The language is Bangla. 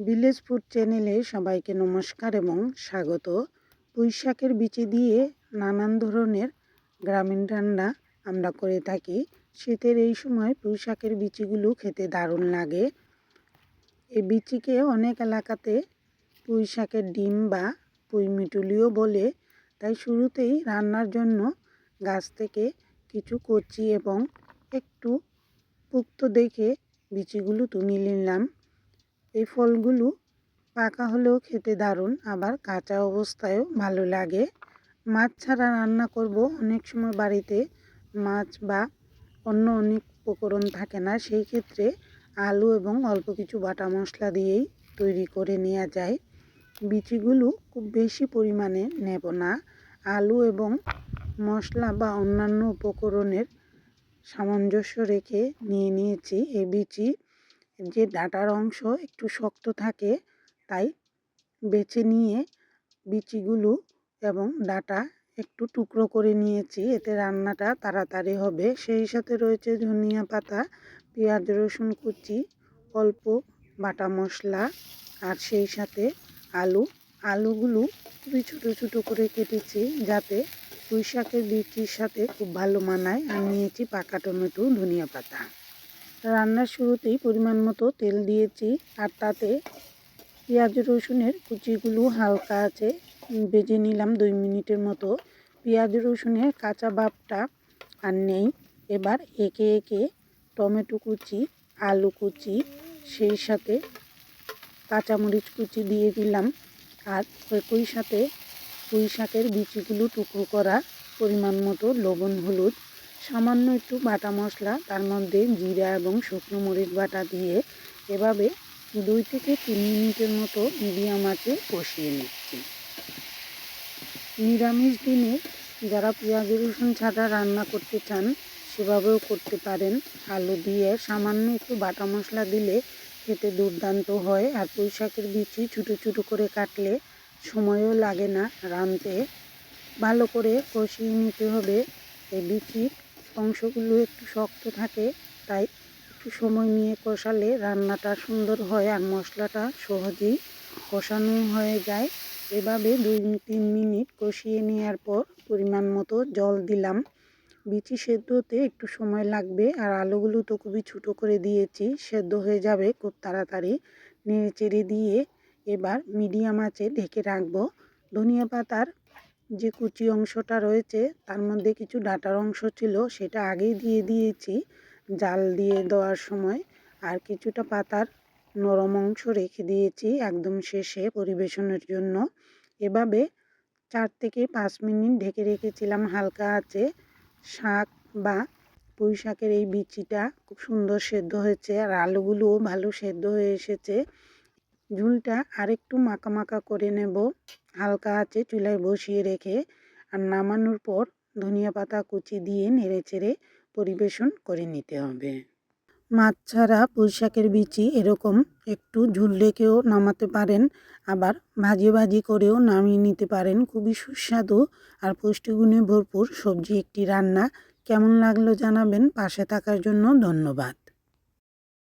ভিলেজ ফুড চ্যানেলে সবাইকে নমস্কার এবং স্বাগত। পুঁই শাকের বিচি দিয়ে নানান ধরনের গ্রামীণ রান্না আমরা করে থাকি। শীতের এই সময় পুঁই শাকের বিচিগুলো খেতে দারুণ লাগে। এই বিচিকে অনেক এলাকাতে পুঁই শাকের ডিম বা পুঁই মিটুলিও বলে। তাই শুরুতেই রান্নার জন্য গাছ থেকে কিছু কচি এবং একটু পুক্ত দেখে বিচিগুলো তুলে নিলাম। এই ফলগুলো পাকা হলেও খেতে দারুণ, আবার কাঁচা অবস্থায়ও ভালো লাগে। মাছ ছাড়া রান্না করব অনেক সময় বাড়িতে, মাছ বা অন্য অনেক উপকরণ থাকে না, সেই ক্ষেত্রে আলু এবং অল্প কিছু বাটা মশলা দিয়েই তৈরি করে নেওয়া যায়। বিচিগুলো খুব বেশি পরিমাণে নেব না। আলু এবং মশলা বা অন্যান্য উপকরণের সামঞ্জস্য রেখে নিয়ে নিয়েছি। এই বিচি যে ডাটার অংশ একটু শক্ত থাকে, তাই বেছে নিয়ে বিচিগুলো এবং ডাটা একটু টুকরো করে নিয়েছি। এতে রান্নাটা তাড়াতাড়ি হবে। সেই সাথে রয়েছে ধনিয়া পাতা, পেঁয়াজ, রসুন কুচি, অল্প বাটা মশলা আর সেই সাথে আলু। আলুগুলো খুবই ছোটো ছোটো করে কেটেছি যাতে পুঁই শাকের বিচির সাথে খুব ভালো মানায়। আর নিয়েছি পাকা টমেটো, ধনিয়া পাতা। রান্নার শুরুতেই পরিমাণ মতো তেল দিয়েছি আর তাতে পেঁয়াজ রসুনের কুচিগুলো হালকা আছে। ভেজে নিলাম দুই মিনিটের মতো। পেঁয়াজ রসুনের কাঁচা ভাবটা আর নেই। এবার একে একে টমেটো কুচি, আলু কুচি, সেই সাথে কাঁচামরিচ কুচি দিয়ে দিলাম। আর একই সাথে পুঁই শাকের বিচিগুলো টুকরো করা পরিমাণ মতো লবণ, হলুদ সামান্য একটু বাটা মশলা, তার মধ্যে জিরা এবং শুকনো মরিচ বাটা দিয়ে এভাবে দুই থেকে তিন মিনিটের মতো মিডিয়াম আঁচে কষিয়ে নিচ্ছি। নিরামিষ দিনে যারা পেঁয়াজ রসুন ছাড়া রান্না করতে চান, সেভাবেও করতে পারেন। আলু দিয়ে সামান্য একটু বাটা মশলা দিলে খেতে দুর্দান্ত হয় আর পুঁই শাকের বিচি ছোটো ছোটো করে কাটলে সময়ও লাগে না। রাঁধতে ভালো করে কষিয়ে নিতে হবে। এই বিচির অংশগুলো একটু শক্ত থাকে, তাই একটু সময় নিয়ে কষালে রান্নাটা সুন্দর হয় আর মশলাটা সহজেই কষানো হয়ে যায়। এভাবে দুই তিন মিনিট কষিয়ে নেওয়ার পর পরিমাণ মতো জল দিলাম। বিচি সেদ্ধ হতে একটু সময় লাগবে আর আলুগুলো তো খুবই ছোটো করে দিয়েছি, সেদ্ধ হয়ে যাবে খুব তাড়াতাড়ি। নেড়ে চেড়ে দিয়ে এবার মিডিয়াম আঁচে ঢেকে রাখব। ধনিয়া পাতার যে কুচি অংশটা রয়েছে, তার মধ্যে কিছু ডাটার অংশ ছিল, সেটা আগেই দিয়ে দিয়েছি জাল দিয়ে দেওয়ার সময়। আর কিছুটা পাতার নরম অংশ রেখে দিয়েছি একদম শেষে পরিবেশনের জন্য। এভাবে চার থেকে পাঁচ মিনিট ঢেকে রেখেছিলাম হালকা আছে শাক বা পুঁই শাকের এই বিচিটা খুব সুন্দর সেদ্ধ হয়েছে, আর আলুগুলোও ভালো সেদ্ধ হয়ে এসেছে। ঝুলটা আরেকটু মাখা মাখা করে নেব। হালকা আছে চুলায় বসিয়ে রেখে আর নামানোর পর ধনিয়া পাতা কুচি দিয়ে নেড়ে চেড়ে পরিবেশন করে নিতে হবে। মাছ ছাড়া পুঁই শাকের বিচি এরকম একটু ঝুল রেখেও নামাতে পারেন, আবার ভাজি ভাজি করেও নামিয়ে নিতে পারেন। খুবই সুস্বাদু আর পুষ্টিগুণে ভরপুর সবজি একটি রান্না। কেমন লাগল জানাবেন। পাশে থাকার জন্য ধন্যবাদ।